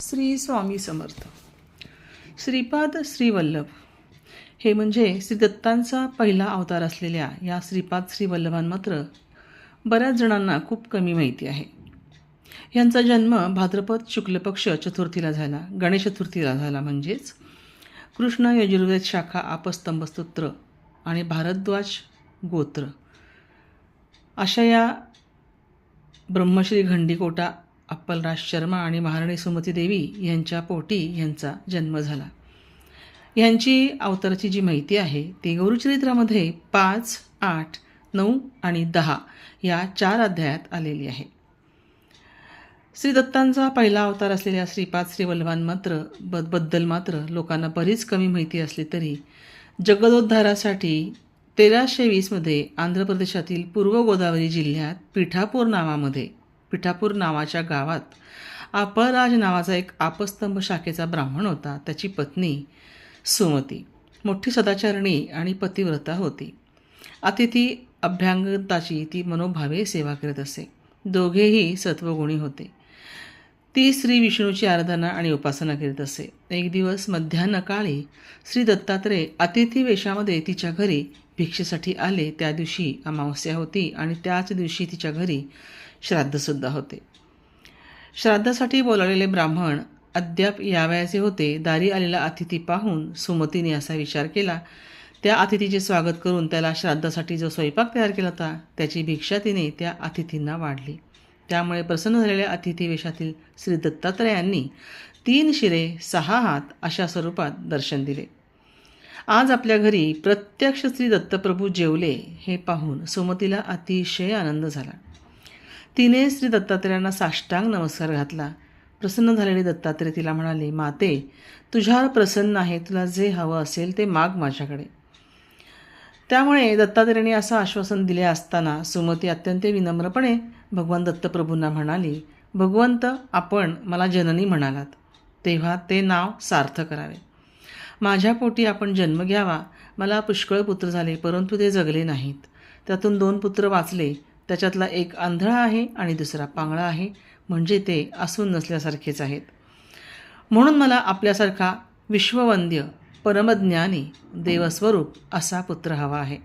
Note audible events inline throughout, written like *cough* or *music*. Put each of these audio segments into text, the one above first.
श्री स्वामी समर्थ. श्रीपाद श्रीवल्लभ. हे म्हणजे श्री दत्तांचा पहिला अवतार असलेल्या या श्रीपाद श्रीवल्लभां मात्र बऱ्याच जणांना खूप कमी माहिती आहे. यांचा जन्म भाद्रपद शुक्लपक्ष चतुर्थीला झाला. गणेश चतुर्थीला झाला म्हणजेच कृष्ण यजुर्वेद शाखा आपस्तंभ स्तोत्र आणि भारद्वाज गोत्र. अशा या ब्रह्मश्री घंडीकोटा अप्पलराज शर्मा आणि महाराणी सुमती देवी यांच्या पोटी यांचा जन्म झाला. यांची अवताराची जी माहिती आहे ती गौरचरित्रामध्ये पाच आठ नऊ आणि दहा या चार अध्यायात आलेली आहे. श्री दत्तांचा पहिला अवतार असलेल्या श्रीपाद श्रीवल्लभान मात्र ब बद्दल मात्र लोकांना बरीच कमी माहिती असली तरी जगदोद्धारासाठी तेराशे वीसमध्ये आंध्र प्रदेशातील पूर्व गोदावरी जिल्ह्यात पिठापूर नावामध्ये पिठापूर नावाच्या गावात आपळराज नावाचा एक आपस्तंभ शाखेचा ब्राह्मण होता. त्याची पत्नी सुमती. मोठी सदाचारणी आणि पतिव्रता होती. अतिथी अभ्यांगताची ती मनोभावे सेवा करत असे. दोघेही सत्वगुणी होते. ती श्री विष्णूची आराधना आणि उपासना करीत असे. एक दिवस मध्यान्हकाळी श्री दत्तात्रय अतिथी वेशामध्ये तिच्या घरी भिक्षेसाठी आले. त्या दिवशी अमावस्या होती आणि त्याच दिवशी तिच्या घरी श्राद्धसुद्धा होते. श्राद्धासाठी बोलावलेले ब्राह्मण अद्याप यावयाचे होते दारी आलेला अतिथी पाहून सुमतीने असा विचार केला त्या अतिथीचे स्वागत करून त्याला श्राद्धासाठी जो स्वयंपाक तयार केला होता त्याची भिक्षा तिने त्या अतिथींना वाढली. त्यामुळे प्रसन्न झालेल्या अतिथी वेशातील श्री दत्तात्रयांनी तीन शिरे सहा हात अशा स्वरूपात दर्शन दिले. आज आपल्या घरी प्रत्यक्ष श्री दत्तप्रभू जेवले हे पाहून सुमतीला अतिशय आनंद झाला. तिने श्री दत्तात्रेयांना साष्टांग नमस्कार घातला. प्रसन्न झालेले दत्तात्रय तिला म्हणाले माते तुझ्यावर प्रसन्न आहे तुला जे हवं असेल ते माग माझ्याकडे. त्यामुळे दत्तात्रेयांनी असं आश्वासन दिले असताना सुमती अत्यंत विनम्रपणे भगवान दत्तप्रभूंना म्हणाली भगवंत आपण मला जननी म्हणालात. तेव्हा ते नाव सार्थ करावे. माझ्या पोटी आपण जन्म घ्यावा. मला पुष्कळ पुत्र झाले परंतु ते जगले नाहीत. त्यातून दोन पुत्र वाचले. त्याच्यातला एक आंधळा आहे आणि दुसरा पांगळा आहे. म्हणजे ते असून नसल्यासारखेच आहेत. म्हणून मला आपल्यासारखा विश्ववंद्य परमज्ञानी देवस्वरूप असा पुत्र हवा आहे.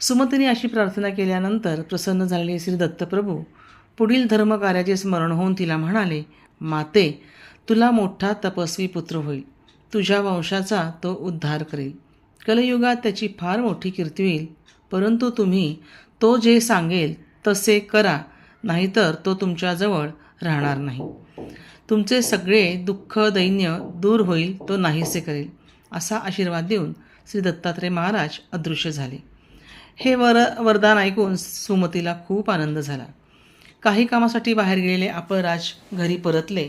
सुमतीने अशी प्रार्थना केल्यानंतर प्रसन्न झालेले श्री दत्तप्रभू पुढील धर्मकार्याचे स्मरण होऊन तिला म्हणाले माते तुला मोठा तपस्वी पुत्र होईल. तुझ्या वंशाचा तो उद्धार करेल. कलयुगात त्याची फार मोठी कीर्ती होईल. परंतु तुम्ही तो जे सांगेल तसे करा नाहीतर तो तुमच्याजवळ राहणार नाही. तुमचे सगळे दुःख दैन्य दूर होईल तो नाहीसे करेल असा आशीर्वाद देऊन श्री दत्तात्रय महाराज अदृश्य झाले. हे वर वरदान ऐकून सुमतीला खूप आनंद झाला. काही कामासाठी बाहेर गेलेले अपराज घरी परतले.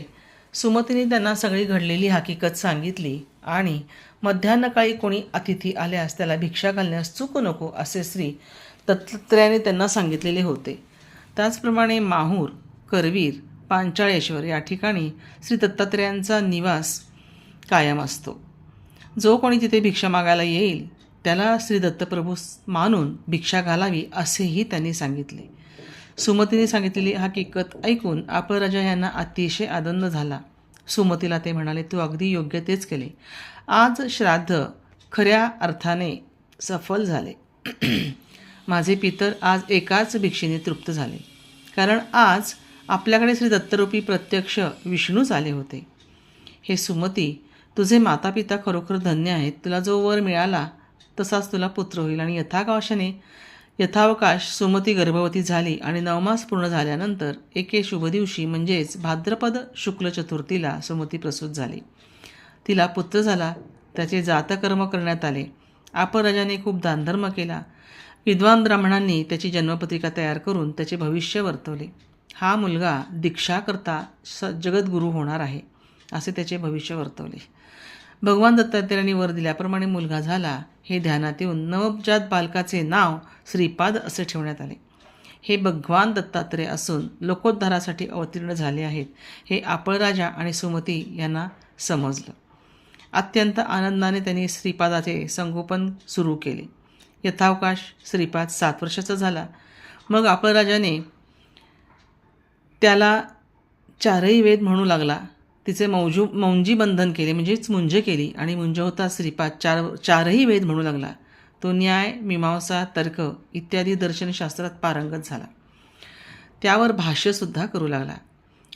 सुमतीने त्यांना सगळी घडलेली हकीकत सांगितली आणि मध्यान्हकाळी कोणी अतिथी आल्यास त्याला भिक्षा घालण्यास चुकू नको असे श्री दत्तात्र्याने त्यांना सांगितलेले होते. त्याचप्रमाणे माहूर करवीर पांचाळेश्वर या ठिकाणी श्री दत्तात्रयांचा निवास कायम असतो. जो कोणी तिथे भिक्षा मागायला येईल त्याला श्री दत्तप्रभू मानून भिक्षा घालावी असेही त्यांनी सांगितले. सुमतीने सांगितलेली हकीकत ऐकून राजा यांना अतिशय आनंद झाला. सुमतीला ते म्हणाले तू अगदी योग्य तेच केले. आज श्राद्ध खऱ्या अर्थाने सफल झाले. *clears throat* माझे पितर आज एकाच भिक्षेने तृप्त झाले. कारण आज आपल्याकडे श्री दत्तरूपी प्रत्यक्ष विष्णूच आले होते. हे सुमती तुझे माता पिता खरोखर धन्य आहेत. तुला जो वर मिळाला तसाच तुला पुत्र होईल. आणि यथाकाशाने यथावकाश सुमती गर्भवती झाली आणि नवमास पूर्ण झाल्यानंतर एके शुभ दिवशी म्हणजेच भाद्रपद शुक्ल चतुर्थीला सुमती प्रसूत झाली. तिला पुत्र झाला. त्याचे जातकर्म करण्यात आले. आपराजाने खूप दानधर्म केला. विद्वान ब्राह्मणांनी त्याची जन्मपत्रिका तयार करून त्याचे भविष्य वर्तवले. हा मुलगा दीक्षा करता स जगद्गुरू होणार आहे असे त्याचे भविष्य वर्तवले. भगवान दत्तात्रेयांनी वर दिल्याप्रमाणे मुलगा झाला. हे ध्यानात येऊन नवजात बालकाचे नाव श्रीपाद असे ठेवण्यात आले. हे भगवान दत्तात्रेय असून लोकोद्धारासाठी अवतीर्ण झाले आहेत हे आपळराजा आणि सुमती यांना समजलं. अत्यंत आनंदाने त्यांनी श्रीपादाचे संगोपन सुरू केले. यथावकाश श्रीपाद सात वर्षाचा झाला. मग आपळराजाने त्याला चारही वेद म्हणू लागला. तिचे मौजू मौंजी बंधन केले म्हणजेच मुंज केली आणि मुंज होता श्रीपाद चार चारही वेद म्हणू लागला. तो न्याय मीमांसा तर्क इत्यादी दर्शनशास्त्रात पारंगत झाला. त्यावर भाष्यसुद्धा करू लागला.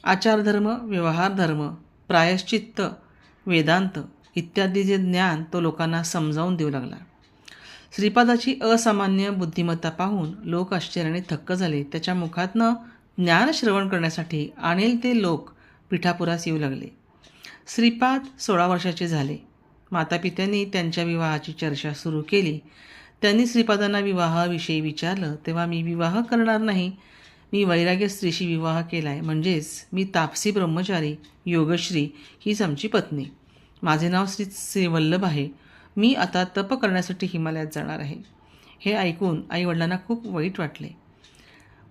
आचारधर्म व्यवहारधर्म प्रायश्चित्त वेदांत इत्यादी जे ज्ञान तो लोकांना समजावून देऊ लागला. श्रीपादाची असामान्य बुद्धिमत्ता पाहून लोक आश्चर्याने थक्क झाले. त्याच्या मुखातनं ज्ञान श्रवण करण्यासाठी आणेल ते लोक पिठापुरास येऊ लागले. श्रीपाद सोळा वर्षाचे झाले. मातापित्यांनी त्यांच्या विवाहाची चर्चा सुरू केली. त्यांनी श्रीपादांना विवाहाविषयी विचारलं तेव्हा मी विवाह करणार नाही. मी वैराग्य स्त्रीशी विवाह केला आहे म्हणजेच मी तापसी ब्रह्मचारी योगश्री हीच आमची पत्नी. माझे नाव श्री श्री वल्लभ आहे. मी आता तप करण्यासाठी हिमालयात जाणार आहे. हे ऐकून आईवडिलांना खूप वाईट वाटले.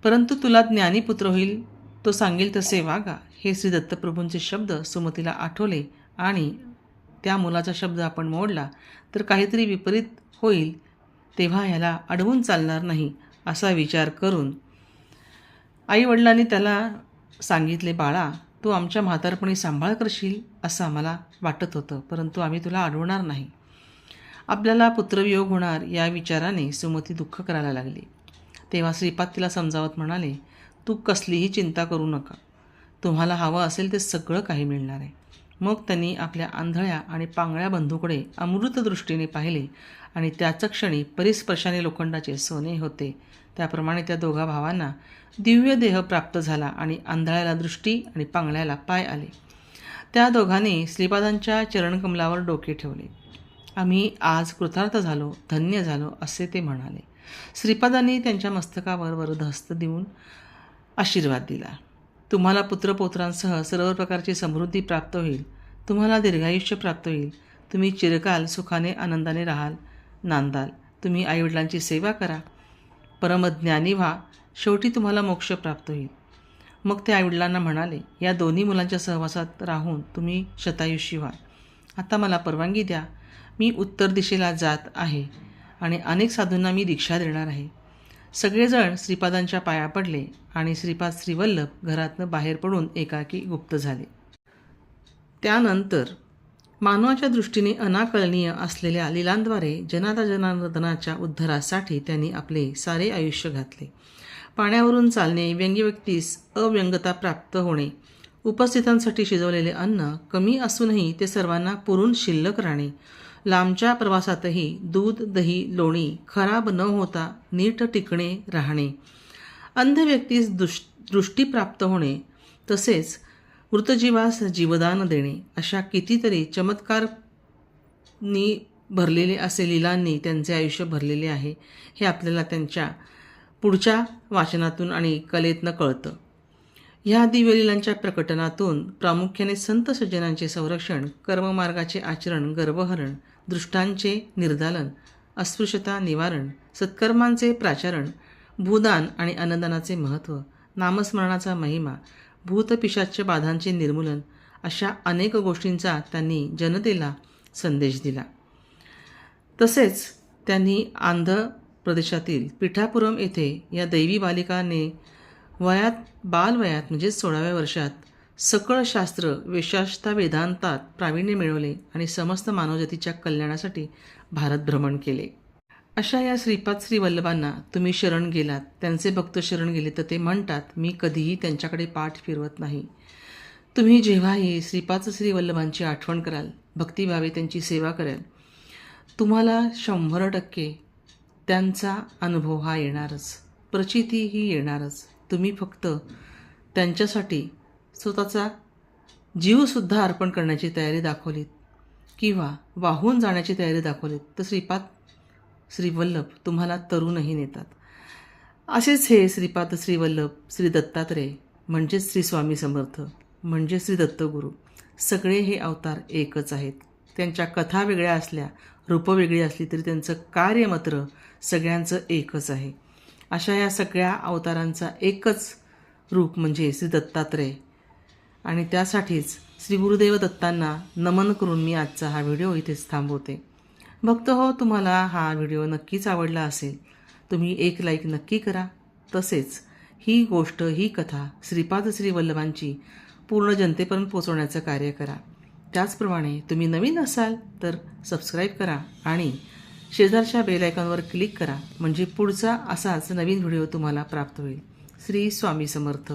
परंतु तुला ज्ञानीपुत्र होईल तो सांगेल तसे वागा. हे श्री दत्तप्रभूंचे शब्द सुमतीला आठवले आणि त्या मुलाचा शब्द आपण मोडला तर काहीतरी विपरीत होईल तेव्हा ह्याला अडवून चालणार नाही असा विचार करून आईवडिलांनी त्याला सांगितले बाळा तू आमच्या म्हातारपणी सांभाळ करशील असं आम्हाला वाटत होतं परंतु आम्ही तुला अडवणार नाही. आपल्याला पुत्रवियोग होणार या विचाराने सुमती दुःख करायला लागली. तेव्हा श्रीपाद तिला समजावत म्हणाले तू कसलीही चिंता करू नका. तुम्हाला हवं असेल ते सगळं काही मिळणार आहे. मग त्यांनी आपल्या आंधळ्या आणि पांगळ्या बंधूकडे अमृतदृष्टीने पाहिले आणि त्याच क्षणी परिस्पर्शाने लोखंडाचे सोने होते. त्याप्रमाणे त्या दोघा भावांना दिव्य देह प्राप्त झाला आणि आंधळ्याला दृष्टी आणि पांगळ्याला पाय आले. त्या दोघांनी श्रीपादांच्या चरणकमलावर डोके ठेवले. आम्ही आज कृतार्थ झालो धन्य झालो असे ते म्हणाले. श्रीपादांनी त्यांच्या मस्तकावर वरदहस्त देऊन आशीर्वाद दिला. तुम्हाला पुत्रपौत्रांसह सर्व प्रकारची समृद्धी प्राप्त होईल. तुम्हाला दीर्घायुष्य प्राप्त होईल. तुम्ही चिरकाल सुखाने आनंदाने राहाल. नांदाल तुम्ही आईवडिलांची सेवा करा. परमज्ञानी व्हा. शेवटी तुम्हाला मोक्ष प्राप्त होईल. मग ते आईवडिलांना म्हणाले या दोन्ही मुलांच्या सहवासात राहून तुम्ही शतायुषी व्हा. आता मला परवानगी द्या. मी उत्तर दिशेला जात आहे आणि अनेक साधूंना मी दीक्षा देणार आहे. सगळेजण श्रीपादांच्या पाया पडले आणि श्रीपाद श्रीवल्लभ घरातनं बाहेर पडून एकाकी गुप्त झाले. त्यानंतर मानवाच्या दृष्टीने अनाकलनीय असलेल्या लिलांद्वारे जनाता जनार्दनाच्या उद्धारासाठी त्यांनी आपले सारे आयुष्य घातले. पाण्यावरून चालणे व्यंग्य व्यक्तीस अव्यंगता प्राप्त होणे उपस्थितांसाठी शिजवलेले अन्न कमी असूनही ते सर्वांना पुरून शिल्लक राहणे लांबच्या प्रवासातही दूध दही लोणी खराब न होता नीट टिकणे राहणे. अंध व्यक्तीस दुष दृष्टी प्राप्त होणे तसेच मृतजीवास जीवदान देणे अशा कितीतरी चमत्कारनी भरलेले असे लिलांनी त्यांचे आयुष्य भरलेले आहे हे आपल्याला त्यांच्या पुढच्या वाचनातून आणि कलेतनं कळतं. ह्या दिव्यलीलांच्या प्रकटनातून प्रामुख्याने संत सज्जनांचे संरक्षण कर्ममार्गाचे आचरण गर्भहरण दृष्टांचे निर्दालन अस्पृश्यता निवारण सत्कर्मांचे प्राचरण भूदान आणि अन्नदानाचे महत्त्व नामस्मरणाचा महिमा भूतपिशाच्य बाधांचे निर्मूलन अशा अनेक गोष्टींचा त्यांनी जनतेला संदेश दिला. तसेच त्यांनी आंध्र प्रदेशातील पिठापुरम येथे या दैवी बालिकाने वयात बालवयात म्हणजे सोळाव्या वर्षात सकळ शास्त्र विशासता वेदांतात प्रावीण्य मिळवले आणि समस्त मानवजातीच्या कल्याणासाठी भारत भ्रमण केले. अशा या श्रीपाद श्री वल्लभांना तुम्ही शरण गेलात. त्यांचे भक्त शरण गेले तर ते म्हणतात मी कधीही त्यांच्याकडे पाठ फिरवत नाही. तुम्ही जेव्हाही श्रीपाद श्री वल्लभांची आठवण कराल भक्तिभावे त्यांची सेवा कराल तुम्हाला शंभर टक्के त्यांचा अनुभव हा येणारच. प्रचिती ही येणारच. तुम्ही फक्त त्यांच्यासाठी स्वतःचा जीवसुद्धा अर्पण करण्याची तयारी दाखवलीत किंवा वाहून जाण्याची तयारी दाखवलीत. तर श्रीपाद श्रीवल्लभ तुम्हाला तरुणही नेतात. असेच हे श्रीपाद श्रीवल्लभ श्री दत्तात्रेय म्हणजेच श्री स्वामी समर्थ म्हणजे श्री दत्तगुरू सगळे हे अवतार एकच आहेत. त्यांच्या कथा वेगळ्या असल्या रूपं वेगळी असली तरी त्यांचं कार्य मात्र सगळ्यांचं एकच आहे. अशा या सगळ्या अवतारांचा एकच रूप म्हणजे श्री दत्तात्रेय. आणि त्यासाठीच श्री गुरुदेव दत्तांना नमन करून मी आजचा हा व्हिडिओ इथेच थांबवते. भक्त हो तुम्हाला हा व्हिडिओ नक्कीच आवडला असेल तुम्ही एक लाईक नक्की करा. तसेच ही गोष्ट ही कथा श्रीपाद श्री वल्लभांची पूर्ण जनतेपर्यंत पोचवण्याचं कार्य करा. त्याचप्रमाणे तुम्ही नवीन असाल तर सबस्क्राईब करा आणि शेजारच्या बेलायकॉनवर क्लिक करा. म्हणजे पुढचा असाच नवीन व्हिडिओ तुम्हाला प्राप्त होईल. श्री स्वामी समर्थ.